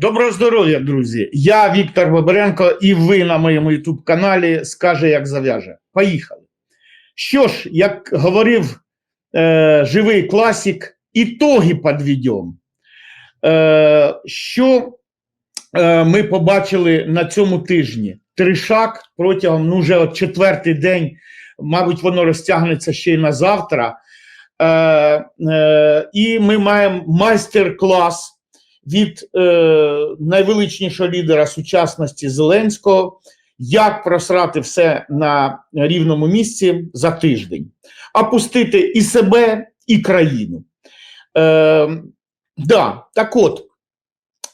Доброго здоров'я, друзі! Я Віктор Бабаренко, і ви на моєму youtube каналі скаже, як зав'яже. Поїхали. Що ж, як говорив е, живий класик, ітоги підведемо. Е, що е, ми побачили на цьому тижні? Тришак протягом ну, вже от четвертий день, мабуть, воно розтягнеться ще й на завтра. Е, е, і ми маємо майстер-клас від е, найвеличнішого лідера сучасності Зеленського, як просрати все на рівному місці за тиждень, опустити і себе, і країну. Е, да, Так от,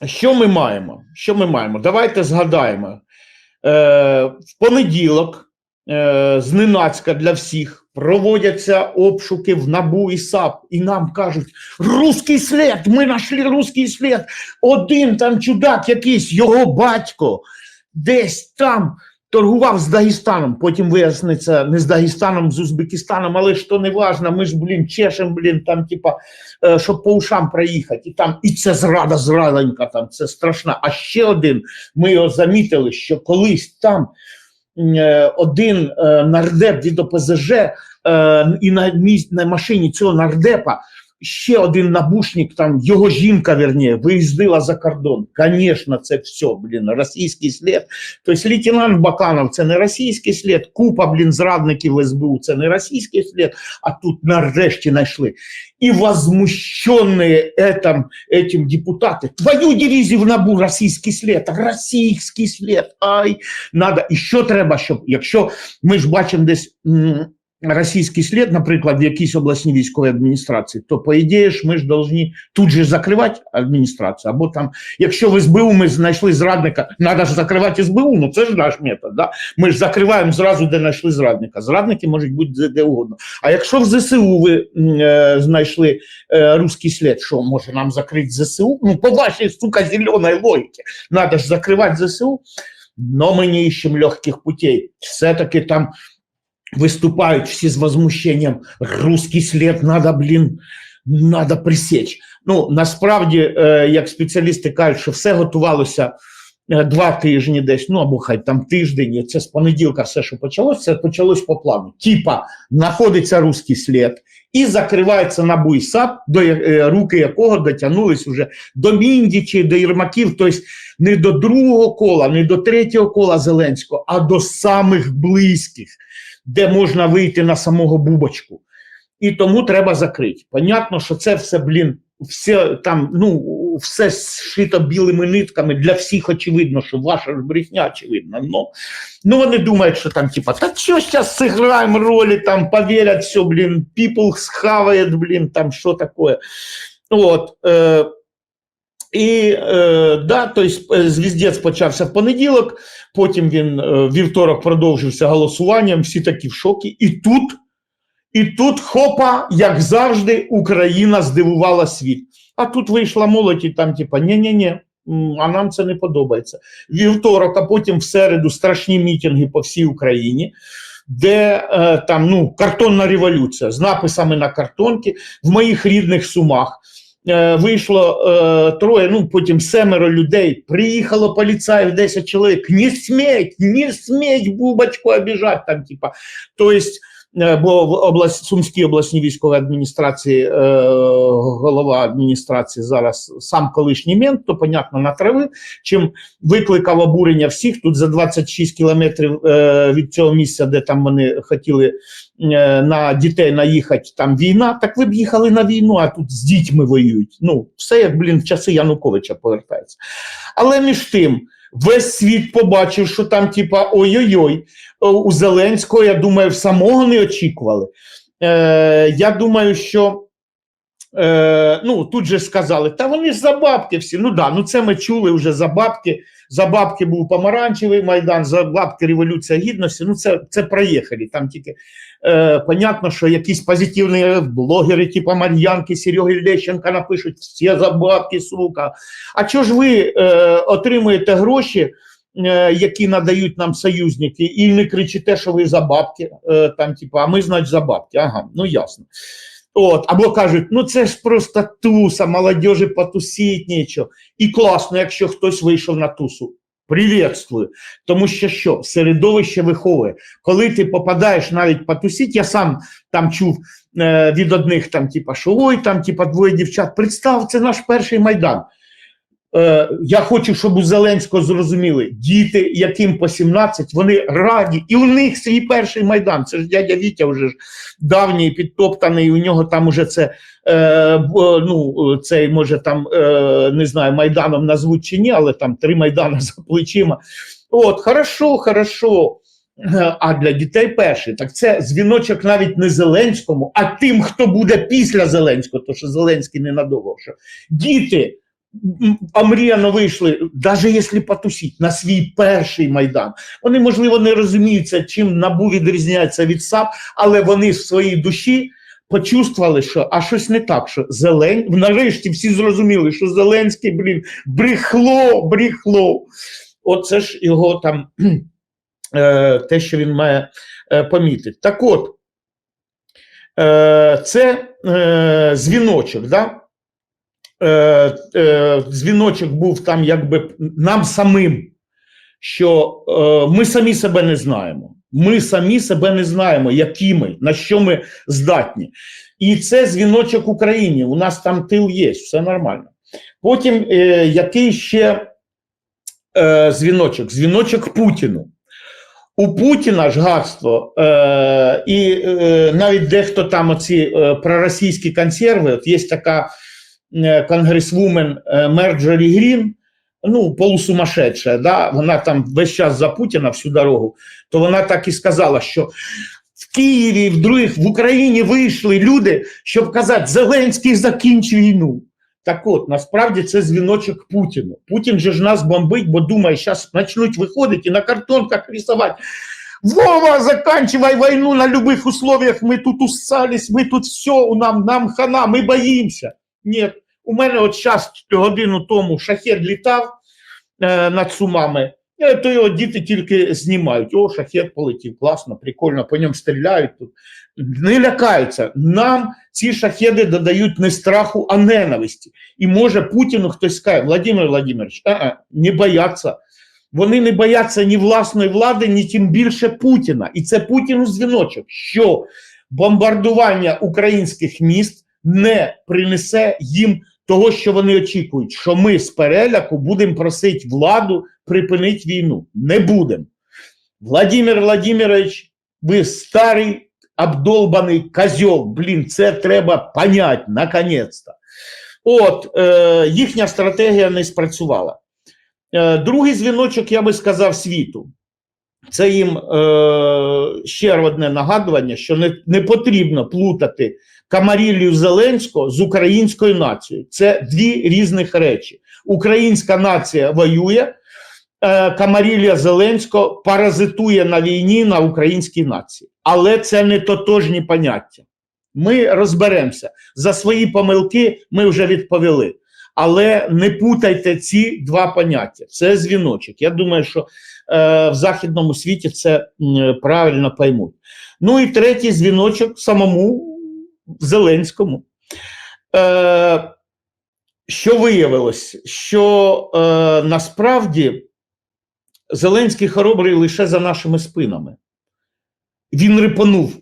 що ми маємо? Що ми маємо? Давайте згадаємо. Е, В понеділок, е, зненацька для всіх, проводяться обшуки в НАБУ і САП, і нам кажуть, русський слід, ми знайшли русський слід. Один там чудак якийсь, його батько, десь там торгував з Дагестаном. Потім виясниться не з Дагестаном, з Узбекистаном, але ж то не важно, ми ж, блін, чешем, блін, там, типа, е, щоб по ушам проїхати. І там, і це зрада зраленька, там, це страшна. А ще один, ми його замітили, що колись там один е, нардеп від ОПЗЖ е, і на, на машині цього нардепа ще один набушник, там його жінка, верніше, виїздила за кордон. Звісно, це все, блін, російський слід. Тобто лейтенант Баканов це не російський слід, купа, блін, зрадників СБУ це не російський слід, а тут нарешті знайшли. І возмущені этим, этим депутати, твою дивізію в НАБУ російський слід, російський слід, ай, надо. І що треба, щоб, якщо ми ж бачимо десь російський слід, наприклад, в якійсь обласній військовій адміністрації, то по ідеї ж ми ж повинні тут же закривати адміністрацію. Або там, якщо в СБУ ми знайшли зрадника, треба ж закривати СБУ, ну це ж наш метод. Да? Ми ж закриваємо зразу, де знайшли зрадника. Зрадники можуть бути де- угодно. А якщо в ЗСУ ви е, знайшли е, русський слід, що може нам закрити ЗСУ? Ну, по вашій, сука, зеленій логіці. Надо ж закривати ЗСУ, но ми не ищем легких путей. Все-таки там выступают все с возмущением. Русский слід надо, блін, надо присечь. Ну, насправді, е, як спеціалісти кажуть, що все готувалося е, два тижні десь, ну або хай там тиждень, це з понеділка все, що почалося, це почалось по плану. Типа, знаходиться русський слід і закривається НАБУ і САП, до е, руки якого дотягнулись уже до Міндічі, до Єрмаків, тобто не до другого кола, не до третього кола Зеленського, а до самих близьких де можна вийти на самого бубочку. І тому треба закрити. Понятно, що це все, блін, все там, ну, все зшито білими нитками. Для всіх очевидно, що ваша ж брехня очевидна. Ну, ну вони думають, що там, типа, та що зараз зіграємо ролі, там повірять, все, блін, people схаває, блін, там що таке. От. Е, і е, да, тобто звіздець почався в понеділок, потім він е, вівторок продовжився голосуванням, всі такі в шокі. І тут, і тут, хопа, як завжди, Україна здивувала світ. А тут вийшла молодь і там, типа, ні-ні-ні, а нам це не подобається. Вівторок, а потім в середу страшні мітинги по всій Україні. Де е, там ну картонна революція з написами на картонки в моїх рідних сумах е, вийшло е, троє, ну потім семеро людей. Приїхало поліцаїв 10 чоловік. Не сміть, не сміть бубочку обіжати там, типа. Тобто, бо в область, Сумській обласній військовій адміністрації е, голова адміністрації зараз сам колишній мент, то понятно натравив, чим викликав обурення всіх тут за 26 кілометрів е, від цього місця, де там вони хотіли е, на дітей наїхати, там війна, так ви б їхали на війну, а тут з дітьми воюють. Ну, все як, блін, в часи Януковича повертається. Але між тим, весь світ побачив, що там, типа, ой-ой-ой, у Зеленського, я думаю, самого не очікували. Е, я думаю, що. Е, ну, тут же сказали, та вони ж за бабки всі. Ну да, ну це ми чули вже за бабки. За бабки був помаранчевий майдан, за бабки Революція Гідності. Ну, це, це проїхали. Там тільки е, понятно, що якісь позитивні блогери, типу Мар'янки, Сереги Лещенка напишуть всі за бабки, сука. А чого ж ви е, отримуєте гроші? е, Які надають нам союзники, і не кричите, що ви за бабки, е, там, типу, а ми, значить, за бабки. Ага, ну ясно. От, або кажуть, ну це ж просто туса, молодежі потусіть нічого. І класно, якщо хтось вийшов на тусу. Привітствую. Тому що що? Середовище виховує. Коли ти попадаєш навіть потусіть, я сам там чув е, від одних, там, типа, що ой, там, типа, двоє дівчат. Представ, це наш перший майдан. Е, я хочу, щоб у Зеленського зрозуміли, діти, яким по 17, вони раді, і у них свій перший майдан. Це ж дядя Вітя вже ж давній, підтоптаний, у нього там уже це, е, ну, цей, може, там, е, не знаю, майданом назвуть чи ні, але там три майдани за плечима. От, хорошо, хорошо. Е, А для дітей перший, так це дзвіночок навіть не Зеленському, а тим, хто буде після Зеленського, тому що Зеленський ненадовго. Що діти омріяно вийшли, навіть якщо потусіть, на свій перший майдан. Вони, можливо, не розуміються, чим набу відрізняється від САП, але вони в своїй душі почувствували, що а щось не так, що Зелень... нарешті всі зрозуміли, що Зеленський, блін, брехло, брехло. Оце ж його там е, те, що він має е, помітити. Так от, е, це е, дзвіночок, да? Е, е, дзвіночок був там якби нам самим, що е, ми самі себе не знаємо. Ми самі себе не знаємо, які ми, на що ми здатні. І це дзвіночок Україні. У нас там тил є, все нормально. Потім е, який ще е, дзвіночок? Дзвіночок Путіну. У Путіна ж гадство, е, і е, навіть дехто там оці е, проросійські консерви, от є така конгресвумен е, Мерджорі Грін, ну, полусумасшедша, да? вона там весь час за Путіна всю дорогу, то вона так і сказала, що в Києві, в других в Україні вийшли люди, щоб казати, Зеленський закінч війну. Так от, насправді це дзвіночок Путіну. Путін же ж нас бомбить, бо думає, зараз почнуть виходити і на картонках рисувати. Вова, заканчивай войну на любых условиях, ми тут уссались, ми тут все, нам, нам хана, ми боїмося. Ні, у мене от час годину тому шахет літав е, над Сумами, е, то його діти тільки знімають. О, шахет полетів, класно, прикольно, по ньому стріляють тут. Не лякаються. Нам ці шахеди додають не страху, а ненависті. І може Путіну хтось скаже, Владимир Владимирович, а-а, не бояться. Вони не бояться ні власної влади, ні тим більше Путіна. І це Путіну дзвіночок, що бомбардування українських міст не принесе їм того, що вони очікують, що ми з переляку будемо просити владу припинити війну. Не будемо. Владимир Владимирович, ви старий обдолбаний козьол. Блін, це треба понять, наконець-то. От, е, їхня стратегія не спрацювала. Е, другий дзвіночок, я би сказав, світу. Це їм е, ще одне нагадування, що не, не потрібно плутати Камарілію Зеленського з українською нацією. Це дві різних речі. Українська нація воює, е, Камарілія Зеленського паразитує на війні на українській нації. Але це не тотожні поняття. Ми розберемося. За свої помилки ми вже відповіли. Але не путайте ці два поняття. Це дзвіночок. Я думаю, що е, в західному світі це м, правильно поймуть. Ну і третій дзвіночок самому Зеленському. Е, що виявилось? Що е, насправді Зеленський хоробрий лише за нашими спинами. Він рипанув.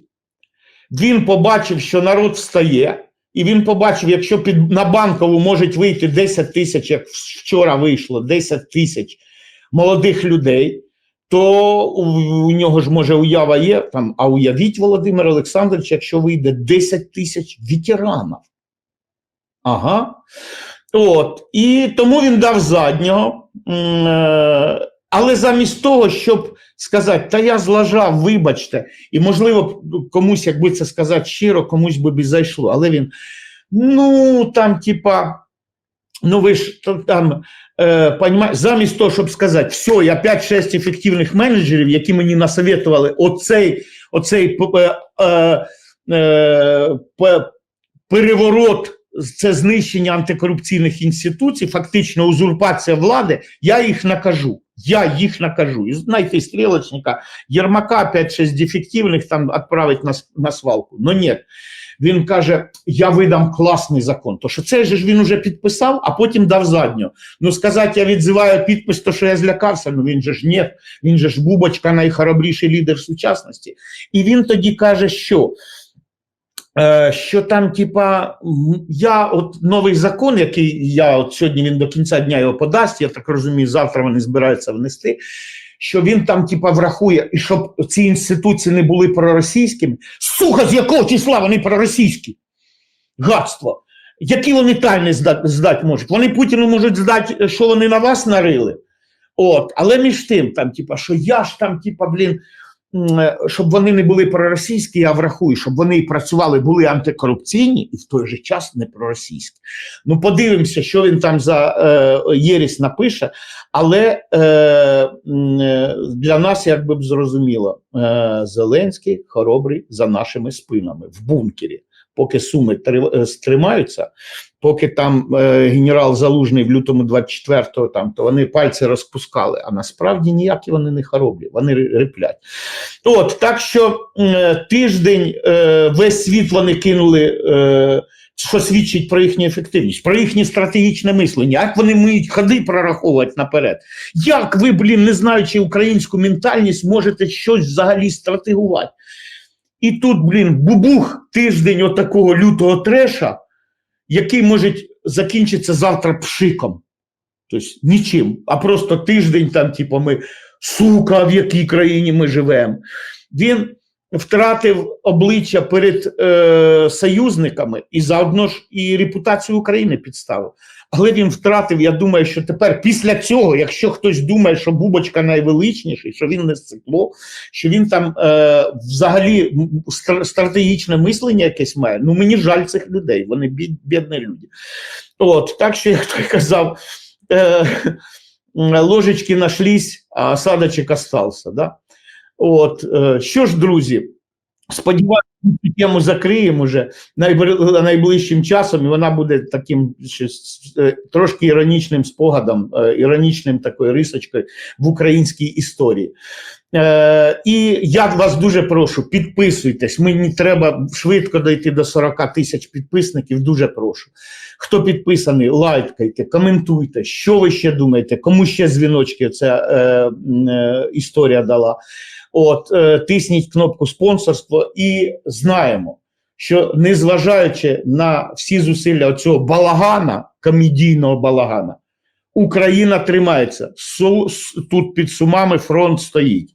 Він побачив, що народ встає, і він побачив, якщо під, на банкову можуть вийти 10 тисяч, як вчора вийшло, 10 тисяч молодих людей, то у, у нього ж може уява є, там, а уявіть, Володимир Олександрович, якщо вийде 10 тисяч ветеранів. Ага. От. І тому він дав заднього. Е, Але замість того, щоб сказати, та я злажав, вибачте, і можливо, комусь, якби це сказати щиро, комусь би зайшло. Але він, ну там, типа, ну ви ж там е, замість того, щоб сказати, все, я 5-6 ефективних менеджерів, які мені насоветували оцей, оцей е, е, е, переворот. Це знищення антикорупційних інституцій, фактично узурпація влади, я їх накажу. Я їх накажу. І знайти стрілочника, Єрмака 5-6 дефективних там відправить на, на свалку. Ну ні. Він каже: я видам класний закон. То що це ж він уже підписав, а потім дав задню. Ну сказати, я відзиваю підпис, то що я злякався. Ну він же ж ні, він же ж Бубочка найхоробріший лідер сучасності. І він тоді каже, що. Е, Що там, типа, я от новий закон, який я от сьогодні він до кінця дня його подасть, я так розумію, завтра вони збираються внести. Що він там, типа, врахує, і щоб ці інституції не були проросійськими. Сука, з якого числа вони проросійські? Гадство. Які вони тайни здати, здати можуть? Вони Путіну можуть здати, що вони на вас нарили. От, але між тим, там, типа, що я ж там, типа, блін, е, щоб вони не були проросійські, я врахую, щоб вони працювали, були антикорупційні і в той же час не проросійські. Ну, подивимося, що він там за е, єрість напише, але е, е, для нас, як би б зрозуміло, е, Зеленський хоробрий за нашими спинами в бункері. Поки суми е, стримаються, поки там е, генерал Залужний в лютому 24-го, там, то вони пальці розпускали, а насправді ніякі вони не хоробрі, вони риплять. От, так що е, тиждень весь світ вони кинули, що свідчить про їхню ефективність, про їхнє стратегічне мислення, як вони вміють ходи прораховувати наперед. Як ви, блін, не знаючи українську ментальність, можете щось взагалі стратегувати? І тут, блін, бубух тиждень отакого лютого треша, який може закінчитися завтра пшиком. Тобто нічим, а просто тиждень там, типу, ми сука, в якій країні ми живемо. Він втратив обличчя перед е, союзниками і заодно ж і репутацію України підставив. Але він втратив, я думаю, що тепер після цього, якщо хтось думає, що Бубочка найвеличніший, що він не сцикло, що він там е, взагалі стратегічне мислення якесь має, ну мені жаль цих людей, вони бід, бідні люди. От, так що, як той казав, е, ложечки нашлись, а осадочок остався. Да? От, е, що ж, друзі, сподіваюся, цю тему закриємо вже найближчим часом, і вона буде таким е, трошки іронічним спогадом, е, іронічним такою рисочкою в українській історії. Е, і я вас дуже прошу, підписуйтесь. Мені треба швидко дойти до 40 тисяч підписників. Дуже прошу. Хто підписаний, лайкайте, коментуйте, що ви ще думаєте, кому ще дзвіночки ця е, е, історія дала. От, е, тисніть кнопку спонсорство і знаємо, що незважаючи на всі зусилля цього балагана, комедійного балагана, Україна тримається. Тут під сумами фронт стоїть.